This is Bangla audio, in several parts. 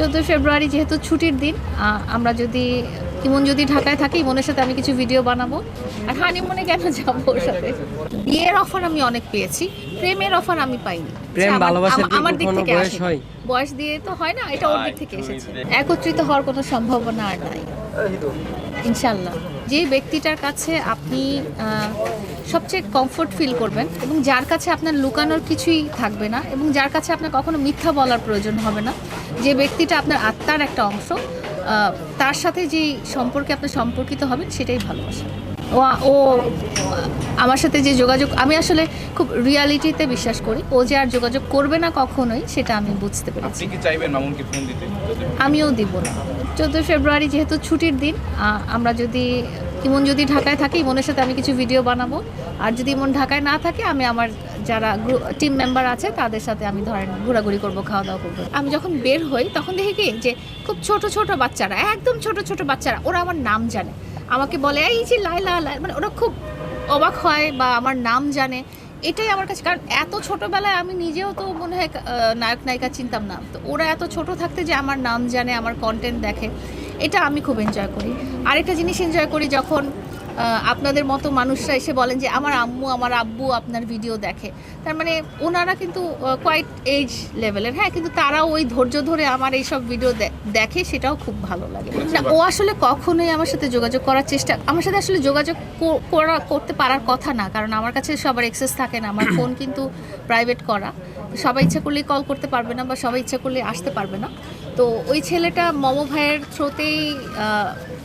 চোদ্দ ফেব্রুয়ারি যেহেতু ছুটির দিন আমরা যদি ইমন যদি ঢাকায় থাকে ইমনের সাথে আমি কিছু ভিডিও বানাবো। আর হানিমুনে কেন যাব ওর সাথে? বিয়ের অফার আমি অনেক পেয়েছি প্রেমের অফার আমি পাইনি। প্রেম, আমার- দিক থেকে। বয়স দিয়ে তো হয় না এটা ওর দিক থেকে এসেছে। একত্রিত হওয়ার কোনো সম্ভাবনা আর নাই। ইনশাল্লাহ যে ব্যক্তিটার কাছে আপনি সবচেয়ে কমফোর্ট ফিল করবেন এবং যার কাছে আপনার লুকানোর কিছুই থাকবে না এবং যার কাছে আপনার কখনো মিথ্যা বলার প্রয়োজন হবে না, যে ব্যক্তিটা আপনার আত্মার একটা অংশ তার সাথে যেই সম্পর্কে আপনি সম্পর্কিত হবেন সেটাই ভালোবাসা। ও আমার সাথে যে যোগাযোগ আমি আসলে খুব রিয়ালিটিতে বিশ্বাস করি। ও যে আর যোগাযোগ করবে না কখনোই সেটা আমি বুঝতে পেরেছি। কি চাইবেন মামুনকে ফোন দিতে? আমিও দিব না। চোদ্দ ফেব্রুয়ারি যেহেতু ছুটির দিন আমরা যদি ইমন যদি ঢাকায় থাকে ইমনের সাথে আমি কিছু ভিডিও বানাবো। আর যদি ইমন ঢাকায় না থাকে আমি আমার যারা টিম মেম্বার আছে তাদের সাথে আমি ধরেন ঘোরাঘুরি করব খাওয়া দাওয়া করব। আমি যখন বের হই তখন দেখি কি যে খুব ছোট ছোট বাচ্চারা একদম ছোট ছোট বাচ্চারা ওরা আমার নাম জানে। আমাকে বলে, এই যে লাইলা লাইলা মানে ওরা খুব অবাক হয় বা আমার নাম জানে। এটাই আমার কাছে। কারণ এত ছোটোবেলায় আমি নিজেও তো মনে হয় নায়ক, নায়িকা চিনতাম না। তো ওরা এত ছোট থাকতে যে আমার নাম জানে, আমার কন্টেন্ট দেখে, এটা আমি খুব এনজয় করি। আরেকটা জিনিস এনজয় করি যখন আপনাদের মতো মানুষরা এসে বলেন যে আমার আম্মু আমার আব্বু আপনার ভিডিও দেখে। তার মানে ওনারা কিন্তু কোয়াইট এজ লেভেলের হ্যাঁ কিন্তু তারাও ওই ধৈর্য ধরে আমার এইসব ভিডিও দেখে সেটাও খুব ভালো লাগে। না ও আসলে কখনোই আমার সাথে যোগাযোগ করার চেষ্টা আমার সাথে আসলে যোগাযোগ করা করতে পারার কথা না। কারণ আমার কাছে সবার এক্সেস থাকে না। আমার ফোন কিন্তু প্রাইভেট করা। সবাই ইচ্ছা করলেই কল করতে পারবে না বা সবাই ইচ্ছা করলে আসতে পারবে না। তো ওই ছেলেটা মম ভাইয়ের থ্রোতেই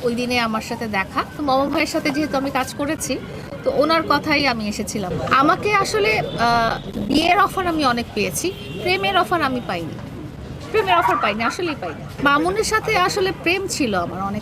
ওই দিনে আমার সাথে দেখা। তো মামা ভাইয়ের সাথে যেহেতু আমি কাজ করেছি, তো ওনার কথাই আমি এসেছিলাম। আমাকে আসলে বিয়ের অফার আমি অনেক পেয়েছি, প্রেমের অফার আমি পাইনি। প্রেমের অফার পাইনি আসলেই পাইনি মামুনের সাথে আসলে প্রেম ছিল আমার অনেক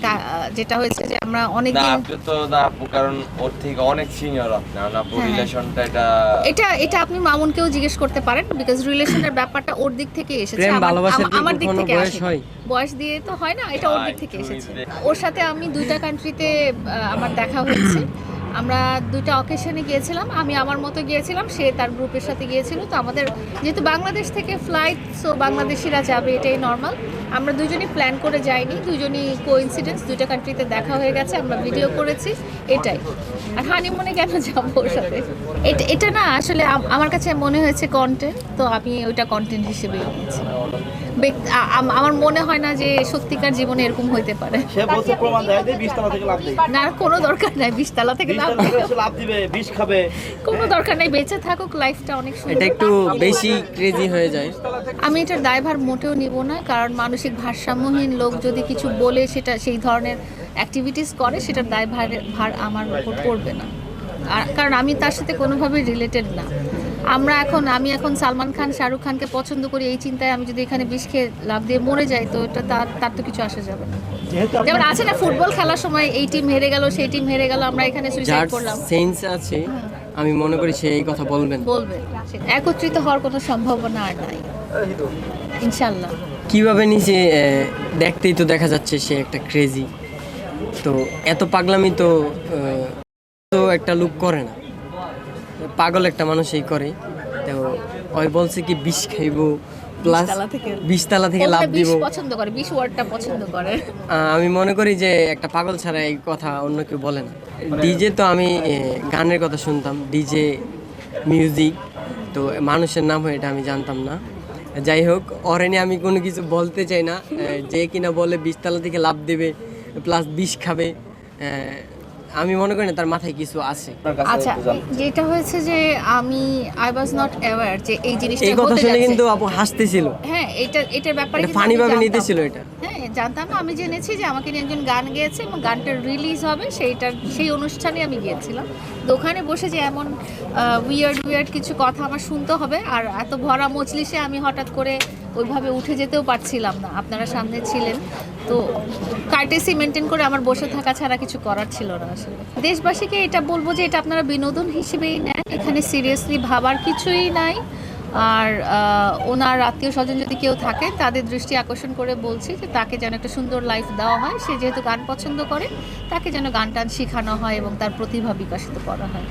যেটা হয়েছে যে আমরা অনেক না আপনি তো না আপু কারণ ওর থেকে অনেক সিনিয়র আপনি আর আপু হ্যাঁ। রিলেশনটা এটা এটা এটা আপনি মামুনকেও জিজ্ঞেস করতে পারেন বিকজ রিলেশনের ব্যাপারটা ওর দিক থেকে এসেছে আমার- দিক থেকে বয়স হয়? বয়স দিয়ে তো হয় না এটা ওর দিক থেকে এসেছে ওর সাথে আমি দুইটা কান্ট্রিতে আমার দেখা হয়েছে আমরা দুইটা অকেশনে গিয়েছিলাম আমি আমার মতো গিয়েছিলাম সে তার গ্রুপের সাথে গিয়েছিল। তো আমাদের যেহেতু বাংলাদেশ থেকে ফ্লাইট সো বাংলাদেশিরা যাবে এটাই নর্মাল আমরা দুজনই প্ল্যান করে যাইনি দুজনই কোইন্সিডেন্স দুইটা কান্ট্রিতে দেখা হয়ে গেছে আমরা ভিডিও করেছি এটাই। আর হানিমুনে কেন যাব ওর সাথে? এটা এটা না আসলে আমার কাছে মনে হয়েছে কন্টেন্ট তো আমি ওইটা কন্টেন্ট হিসেবে নিয়েছি। আমার মনে হয় না যে সত্যিকার জীবনে এরকম হইতে পারে। না কোনো দরকার নাই বিশতলা থেকে লাভ তলা থেকে সে লাভ দিবে বিষ খাবে। কোনো দরকার নেই বেঁচে থাকুক লাইফটা অনেক এটা একটু বেশি ক্রেজি হয়ে যায়। আমি এটার দায়ভার মোটেও নিব না কারণ মানসিক ভারসাম্যহীন লোক যদি কিছু বলে সেটা সেই ধরনের অ্যাক্টিভিটিস করে সেটার দায়ভার ভার আমার উপর পড়বে না। আর কারণ আমি তার সাথে কোনোভাবে রিলেটেড না। আমরা এখন আমি এখন সালমান খান শাহরুখ খানকে পছন্দ করি এই চিন্তায় আমি যদি এখানে বিষ খেয়ে লাভ দিয়ে মরে যাই তো এটা তার তার তো কিছু আসা যাবে না। যেমন আছে না ফুটবল খেলার সময় এই টিম হেরে গেল সেই টিম হেরে গেল আমরা এখানে সুইসাইড করলাম। সেন্স আছে আমি মনে করি সে এই কথা বলবেন। বলবে। একত্রিত হওয়ার কোনো সম্ভাবনা আর নাই। ইনশাল্লাহ কীভাবে নিজে দেখতেই তো দেখা যাচ্ছে সে একটা ক্রেজি তো এত পাগলামি তো তো একটা লুক করে না। পাগল একটা মানুষ এই করে। তো ওই বলছে কি বিষ খাইবো প্লাস বিশতলা থেকে। লাভ দিব। পছন্দ করে? বিষ ওয়ার্ডটা পছন্দ করে। আমি মনে করি যে একটা পাগল ছাড়া এই কথা অন্য কেউ বলে না। ডিজে তো আমি গানের কথা শুনতাম ডিজে মিউজিক তো মানুষের নাম হয় এটা আমি জানতাম না। যাই হোক ওরে নিয়ে আমি কোনো কিছু বলতে চাই না। যে কিনা বলে বিশতলা থেকে লাভ দেবে প্লাস বিষ খাবে আমি মনে করি না তার মাথায় কিছু আছে। আচ্ছা। যেটা হয়েছে যে আমি আই ওয়াজ নট অ্যাওয়ার যে এই জিনিসটা এই কথা শুনে কিন্তু আপু হাসতেছিল। হ্যাঁ এটা এটার ব্যাপারে এটা ফানি ভাবে নিতেছিল এটা। হ্যাঁ জানতাম না আমি জেনেছি যে আমাকে নিয়ে একজন গান গেয়েছে এবং গানটা রিলিজ হবে সেইটার সেই অনুষ্ঠানে আমি গিয়েছিলাম। দোকানে বসে যে এমন উইয়ার্ড উইয়ার্ড কিছু কথা আমার শুনতে হবে আর এত ভরা মজলিসে আমি হঠাৎ করে ওইভাবে উঠে যেতেও পারছিলাম না। আপনারা সামনে ছিলেন। তো কার্টেসি মেনটেন করে আমার বসে থাকা ছাড়া কিছু করার ছিল না আসলে। দেশবাসীকে এটা বলব যে এটা আপনারা বিনোদন হিসেবেই নেন। এখানে সিরিয়াসলি ভাবার কিছুই নাই। আর ওনার আত্মীয় স্বজন যদি কেউ থাকে, তাদের দৃষ্টি আকর্ষণ করে বলছি যে তাকে যেন একটা সুন্দর লাইফ দেওয়া হয়। সে যেহেতু গান পছন্দ করে, তাকে যেন গান টান শেখানো হয় এবং তার প্রতিভা বিকশিত করা হয়।